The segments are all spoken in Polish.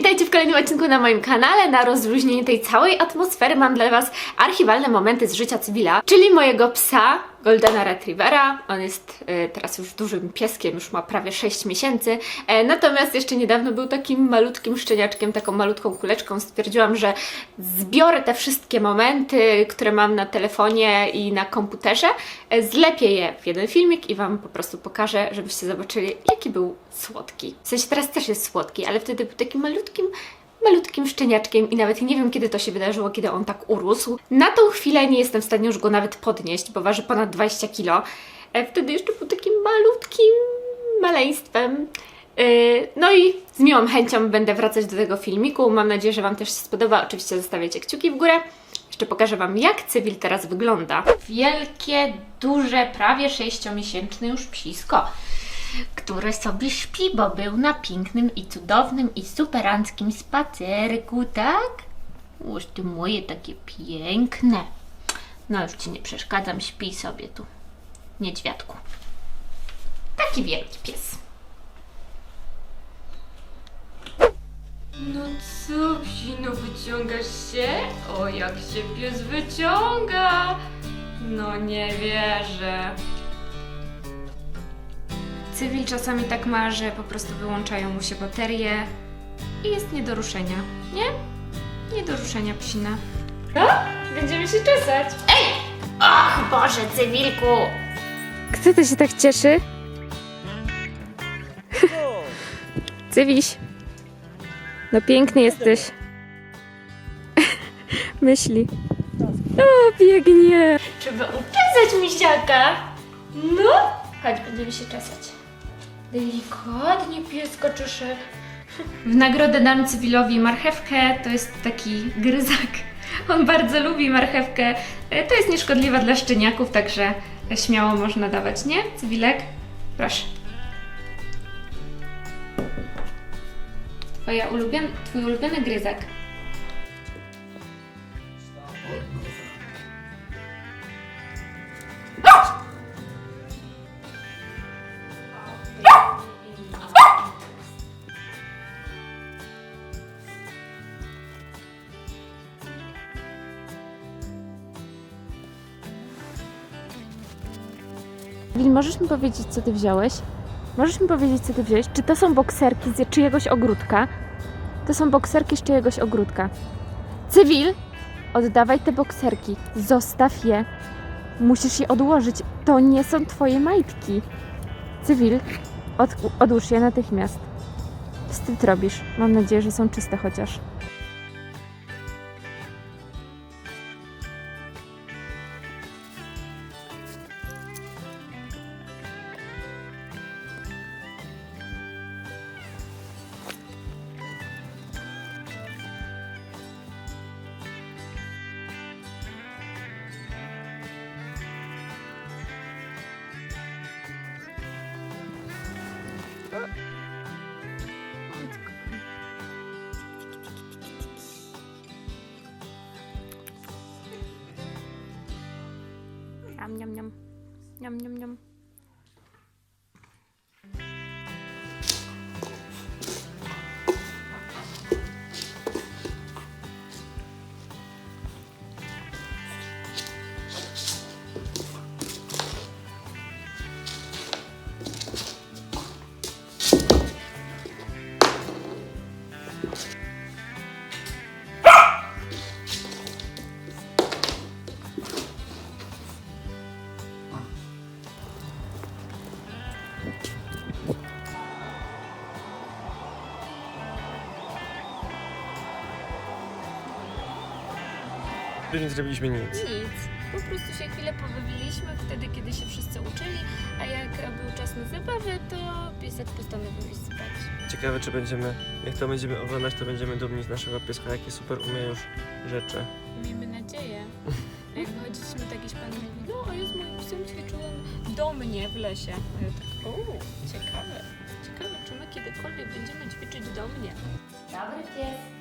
Witajcie w kolejnym odcinku na moim kanale. Na rozluźnienie tej całej atmosfery mam dla Was archiwalne momenty z życia cywila, czyli mojego psa, Goldena Retrievera. On jest e, teraz już dużym pieskiem, już ma prawie 6 miesięcy. E, natomiast jeszcze niedawno był takim malutkim szczeniaczkiem, taką malutką kuleczką. Stwierdziłam, że zbiorę te wszystkie momenty, które mam na telefonie i na komputerze, e, zlepię je w jeden filmik i Wam po prostu pokażę, żebyście zobaczyli, jaki był słodki. W sensie teraz też jest słodki, ale wtedy był takim malutkim, malutkim szczeniaczkiem i nawet nie wiem, kiedy to się wydarzyło, kiedy on tak urósł. Na tą chwilę nie jestem w stanie już go nawet podnieść, bo waży ponad 20 kg. E, Wtedy jeszcze był takim malutkim maleństwem. Yy, No i z miłą chęcią będę wracać do tego filmiku. Mam nadzieję, że Wam też się spodoba. Oczywiście zostawiacie kciuki w górę. Jeszcze pokażę Wam, jak cywil teraz wygląda. Wielkie, duże, prawie 6-miesięczne już psisko, które sobie śpi, bo był na pięknym i cudownym i superanckim spacerku, tak? Uż ty moje takie piękne. No już Ci nie przeszkadzam, śpij sobie tu, niedźwiadku. Taki wielki pies. No co, psino, wyciągasz się? O, jak się pies wyciąga! No nie wierzę. Cywil czasami tak ma, że po prostu wyłączają mu się baterie i jest nie do ruszenia, nie? Nie do ruszenia psina. No, będziemy się czesać. Ej! Och, Boże, cywilku! Kto to się tak cieszy? Cywiś. No piękny jesteś. Myśli. O, biegnie. Trzeba uczesać misiaka. No. Chodź, będziemy się czesać. Delikatnie piesko czesze. W nagrodę dam cywilowi marchewkę. To jest taki gryzak. On bardzo lubi marchewkę. E, To jest nieszkodliwa dla szczeniaków, także śmiało można dawać, nie? Cywilek? Proszę. Twoja ulubion... Twój ulubiony gryzak. Wil, możesz mi powiedzieć, co ty wziąłeś? Możesz mi powiedzieć, co ty wziąłeś? Czy to są bokserki z czyjegoś ogródka? To są bokserki z czyjegoś ogródka. Cywil, oddawaj te bokserki. Zostaw je. Musisz je odłożyć. To nie są twoje majtki. Cywil, od, odłóż je natychmiast. Wstyd robisz. Mam nadzieję, że są czyste chociaż. Ням-ням-ням. Ням-ням-ням. Niam. Nie zrobiliśmy nic. Nic. Po prostu się chwilę pobawiliśmy wtedy, kiedy się wszyscy uczyli, a jak był czas na zabawę, to piesek postanowił iść spać. Ciekawe, czy będziemy, jak to będziemy oglądać, to będziemy dumni z naszego pieska, jakie super umie już rzeczy. Miejmy nadzieję. Jak wychodziliśmy, to jakiś pan mówi, no a ja z moim psem ćwiczyłem do mnie w lesie. A ja tak, o, ciekawe. Ciekawe, czy my kiedykolwiek będziemy ćwiczyć do mnie. Dobry pies.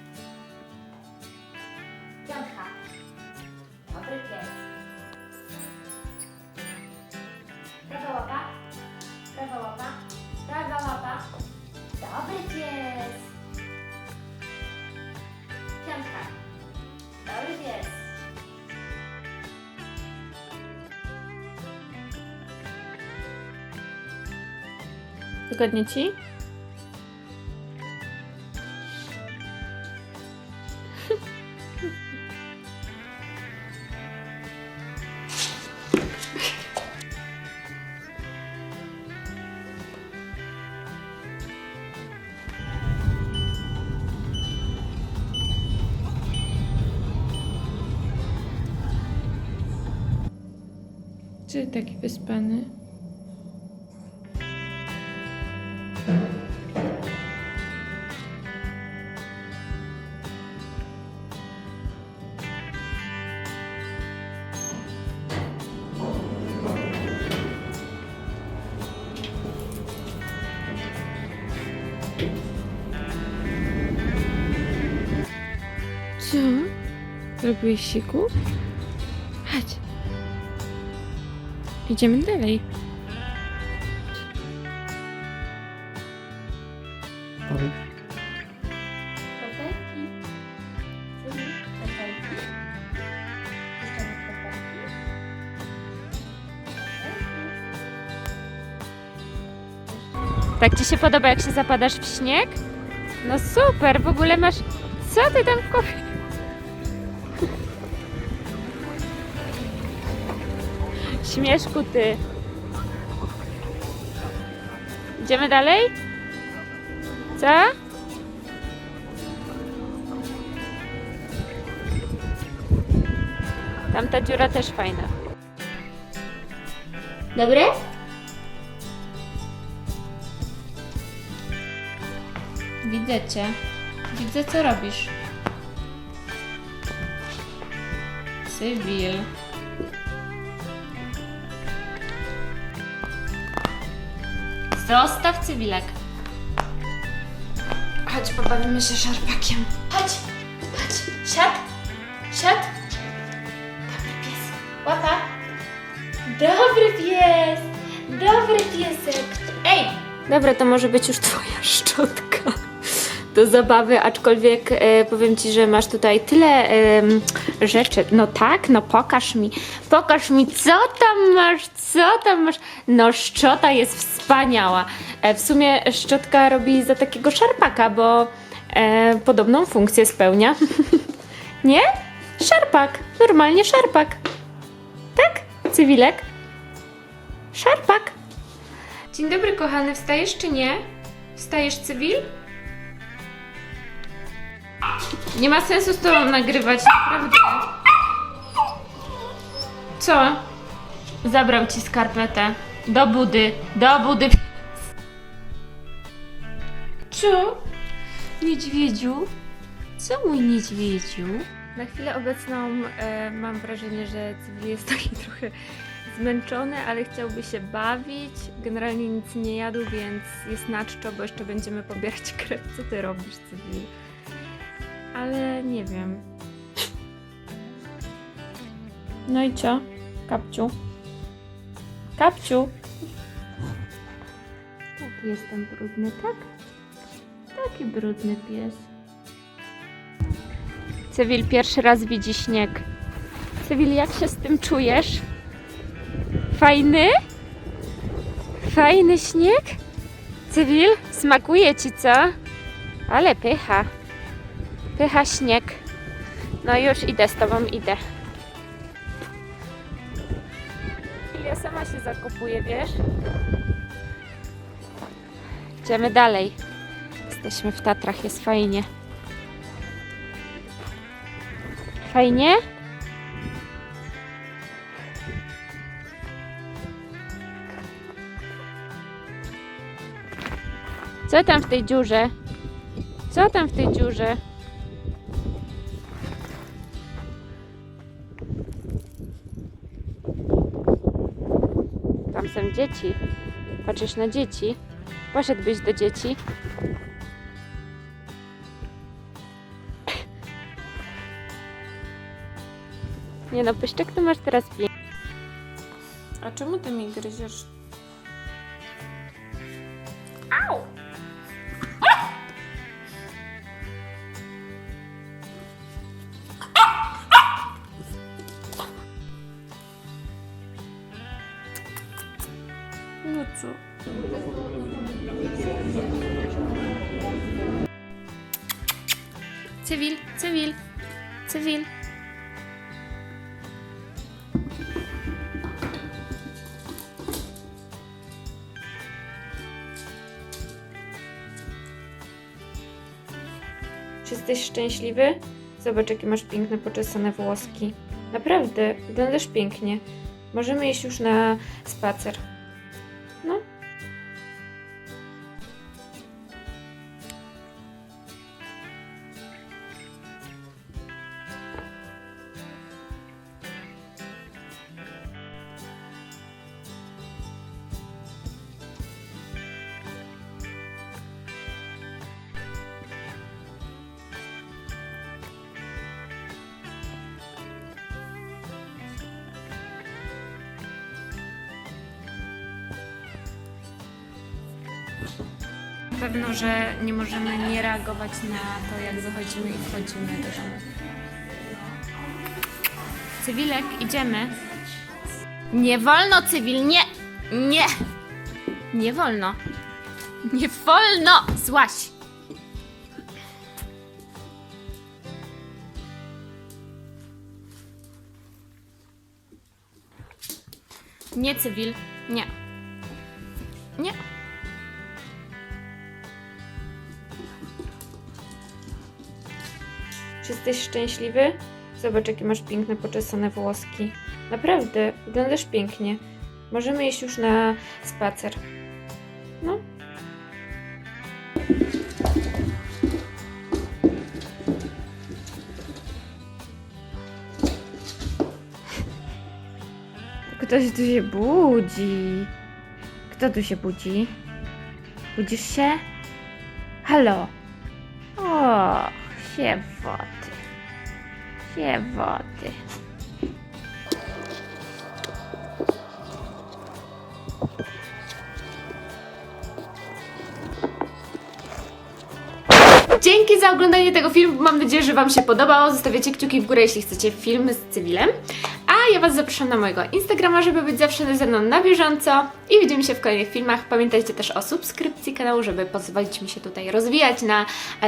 Wygodnie ci? Czy taki wyspany? Co? Zrobiłeś siku? Chodź. Idziemy dalej. Tak ci się podoba, jak się zapadasz w śnieg? No super, w ogóle masz... Co ty tam w Śmieszku ty. Idziemy dalej? Co? Tamta dziura też fajna. Dobre? Widzę cię. Widzę, co robisz. Cywil. Zostaw cywilek. Chodź, pobawimy się szarpakiem. Chodź, chodź, siad, siad. Dobry pies. Łapa. Dobry pies. Dobry piesek. Ej! Dobra, to może być już twoja szczotka do zabawy, aczkolwiek e, powiem ci, że masz tutaj tyle em, rzeczy. No tak, no pokaż mi, pokaż mi, co tam masz, co tam masz. No szczota jest wspaniała. E, w sumie szczotka robi za takiego szarpaka, bo e, podobną funkcję spełnia. Nie? Szarpak, normalnie szarpak. Tak? Cywilek? Szarpak. Dzień dobry, kochany. Wstajesz czy nie? Wstajesz, cywil? Nie ma sensu z tobą nagrywać, naprawdę. Co? Zabrał ci skarpetę. Do budy, do budy. Co? Niedźwiedziu? Co mój niedźwiedziu? Na chwilę obecną e, mam wrażenie, że cywil jest taki trochę zmęczony, ale chciałby się bawić. Generalnie nic nie jadł, więc jest na czczo, bo jeszcze będziemy pobierać krew. Co ty robisz, cywil? Ale nie wiem. No i co? Kapciu? Kapciu? Taki jestem brudny, tak? Taki brudny pies. Cywil pierwszy raz widzi śnieg. Cywil, jak się z tym czujesz? Fajny? Fajny śnieg? Cywil, smakuje ci co? Ale pycha. Pycha śnieg. No już idę z tobą, idę. Ja sama się zakupuję, wiesz? Idziemy dalej. Jesteśmy w Tatrach, jest fajnie. Fajnie? Co tam w tej dziurze? Co tam w tej dziurze? Dzieci. Patrzysz na dzieci. Poszedłbyś do dzieci. Nie no, pyszczek to masz teraz piękny. A czemu ty mi gryziesz? Cywil. Czy jesteś szczęśliwy? Zobacz, jakie masz piękne, poczesane włoski. Naprawdę, wyglądasz pięknie. Możemy iść już na spacer. Pewno, że nie możemy nie reagować na to, jak wychodzimy i wchodzimy do domu. Cywilek, idziemy. Nie wolno, cywil, nie! Nie! Nie wolno. Nie wolno! Złaś! Nie, cywil. Nie. Jesteś szczęśliwy? Zobacz, jakie masz piękne, poczesane włoski. Naprawdę, wyglądasz pięknie. Możemy iść już na spacer. No. Ktoś tu się budzi. Kto tu się budzi? Budzisz się? Halo? O, Siewoty. Dzięki za oglądanie tego filmu. Mam nadzieję, że Wam się podobało. Zostawiacie kciuki w górę, jeśli chcecie film z cywilem. A ja Was zapraszam na mojego Instagrama, żeby być zawsze ze mną na bieżąco. I widzimy się w kolejnych filmach. Pamiętajcie też o subskrypcji kanału, żeby pozwolić mi się tutaj rozwijać na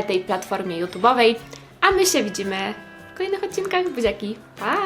tej platformie YouTube'owej. A my się widzimy kolejnych odcinkach. Buziaki, pa!